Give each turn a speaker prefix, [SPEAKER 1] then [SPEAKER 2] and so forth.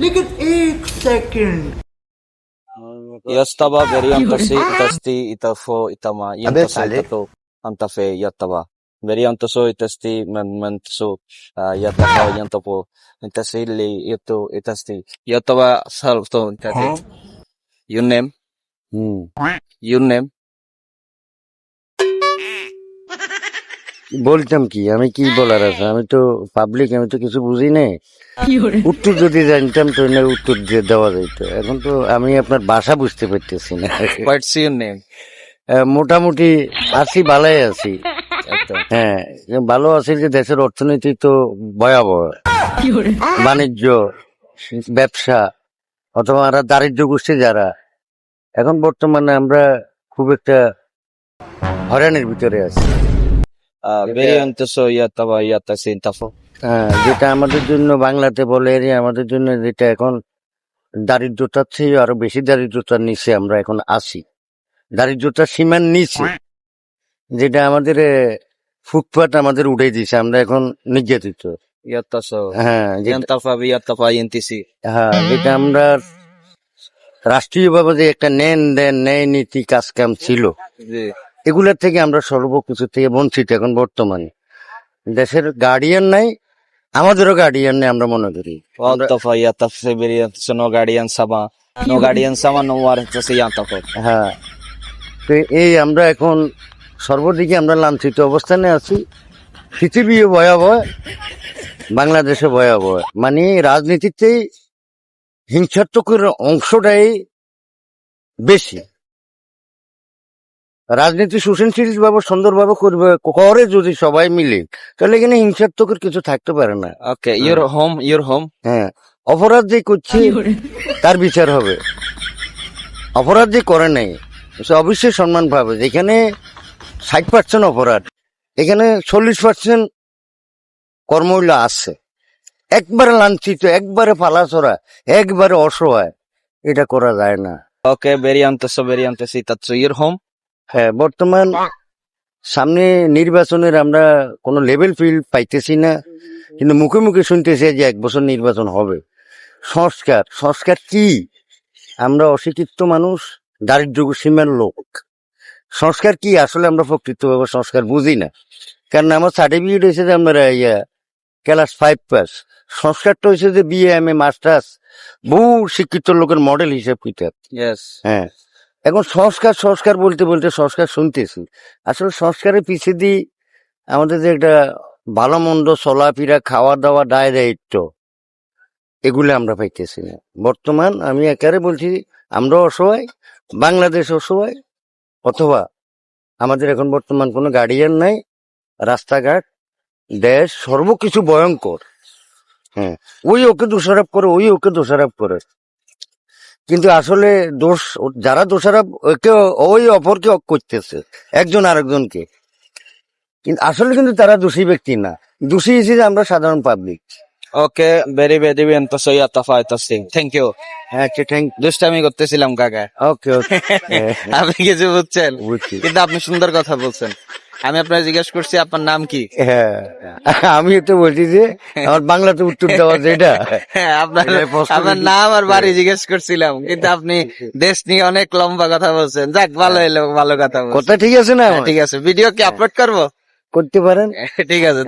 [SPEAKER 1] लेकिन एक second
[SPEAKER 2] Yastaba veriantasi itasti itafo itama yantaso
[SPEAKER 3] sale.
[SPEAKER 2] itato antafe yattaba. Veriantaso itasti man mantaso ah, yattaba yantapo intasili ito itasti yattaba salto itate. Your name?
[SPEAKER 3] Hmm
[SPEAKER 2] Your name?
[SPEAKER 3] বলতাম কি আমি কি বলার আছে? আমি তো পাবলিক আমি তো কিছু বুঝি না উত্তর যদি জানতাম তো না উত্তর দিয়ে দেওয়া যেত এখন তো আমি আপনার বাসা বুঝতে পারতেছি না? মোটামুটি আছি ভালোই আছি। হ্যাঁ ভালো আছে যে দেশের অর্থনীতি তো ভয়াবহ। বাণিজ্য ব্যবসা অথবা আমরা দারিদ্র গোষ্ঠী যারা এখন বর্তমানে আমরা খুব একটা হরানের ভিতরে আছি। যেটা আমাদের জন্য বাংলাতে বলে আমাদের জন্য যেটা এখন দারিদ্রতার চেয়ে আরও বেশি দারিদ্রতার নিচে আমরা এখন আছি দারিদ্রতার সীমার নিচে যেটা আমাদের ফুটপাত আমাদের উঠে দিছে আমরা এখন নির্যাতিত. হ্যাঁ যেটা-. হ্যাঁ যেটা আমরা রাষ্ট্রীয়ভাবে যে একটা নেন দেন ন্যায় নীতি কাজ কাম ছিল। এগুলোর থেকে আমরা সর্বকিছু থেকে বঞ্চিত এখন বর্তমানে। দেশের গার্ডিয়ান নাই আমাদেরও গার্ডিয়ান নেই আমরা মনে করি।
[SPEAKER 2] Guardian sama. No guardian sama no warantasi yantafo.
[SPEAKER 3] হ্যাঁ। তো এই আমরা এখন সর্বদিকে আমরা লাঞ্ছিত অবস্থানে আছি। পৃথিবীও ভয়াবহ বাংলাদেশে ভয়াবহ। মানে রাজনীতিতে হিংসাত্মকের অংশটাই বেশি। রাজনীতি সুশীলশীল ভাবে সুন্দরভাবে করবে করে যদি সবাই মিলে তাহলে এখানে হিংসাত্মকের কিছু থাকতে পারে না।
[SPEAKER 2] Okay your home your home
[SPEAKER 3] হ্যাঁ অপরাধ যে করছে তার বিচার হবে। অপরাধ যে করে নাই সে অবশ্যই সম্মান পাবে। যেখানে ষাট পার্সেন্ট অপরাধ এখানে চল্লিশ পার্সেন্ট কর্মহীলা আছে। একবারে লাঞ্ছিত একবারে পালাচড়া একবারে অসহায় এটা করা যায় না।
[SPEAKER 2] ওকে বেরিয়ে Okay, veriantaso veriantasi tatsu your home.
[SPEAKER 3] হ্যাঁ বর্তমান সামনে নির্বাচনের আমরা কোনো লেভেল ফিল পাইতেছি না কিন্তু মুখে মুখে শুনতেছি যে এক বছর নির্বাচন হবে। সংস্কার সংস্কার কি? আমরা অশিক্ষিত মানুষ দারিদ্র সীমার লোক। সংস্কার কি? আসলে আমরা প্রকৃতভাবে সংস্কার বুঝি না। কারণ আমার সার্টিফিকেট হয়েছে যে আমরা ইয়া ক্লাস ফাইভ পাস সংস্কারটা হয়েছে যে বিএ এম এ মাস্টার্স বহু শিক্ষিত লোকের মডেল হিসেব কিতাব. হ্যাঁ। এখন সংস্কার সংস্কার বলতে বলতে সংস্কার শুনতেছি। আসলে সংস্কারের পিছিয়ে দিয়ে আমাদের যে একটা ভালো মন্দ চলাফেরা খাওয়া দাওয়া দায় দায়িত্ব, এগুলো আমরা পাইতেছি না। বর্তমান আমি একারে বলছি আমরা অসহায় বাংলাদেশ অসহায়, অথবা আমাদের এখন বর্তমান কোনো গার্ডিয়ান নাই, রাস্তাঘাট, দেশ সর্বকিছু ভয়ঙ্কর। হ্যাঁ ওই ওকে দোষারোপ করে, ওই ওকে দোষারোপ করে। কিন্তু আসলে দোষ যারা দোষারোপ ওকে ওই অপরকে করতেছে একজন আরেকজনকে। কিন্তু আসলে কিন্তু তারা দোষী ব্যক্তি না। দোষী হিসেবে আমরা সাধারণ public
[SPEAKER 2] Okay, very very veriantaso yattafa সিং Thank ইউ
[SPEAKER 3] হ্যাঁ আচ্ছা থ্যাংক
[SPEAKER 2] দুষ্টামি করতেছিলাম কাকা।
[SPEAKER 3] ওকে ওকে।
[SPEAKER 2] আপনি কিছু বুঝছেন? কিন্তু আপনি সুন্দর কথা বলছেন। আমি আপনার জিজ্ঞেস করছি আপনার নাম কি?
[SPEAKER 3] হ্যাঁ। আমি তো বলছি যে আমার বাংলাতে উত্তর দেওয়া যেটা
[SPEAKER 2] হ্যাঁ, আপনার আপনার নাম আর বাড়ি জিজ্ঞেস করছিলাম কিন্তু আপনি দেশ নিয়ে অনেক লম্বা কথা বলছেন। যাক ভালো এলো ভালো কথা
[SPEAKER 3] কথা ঠিক আছে না?
[SPEAKER 2] ঠিক আছে। ভিডিও কি আপলোড করব?
[SPEAKER 3] করতে পারেন।
[SPEAKER 2] ঠিক আছে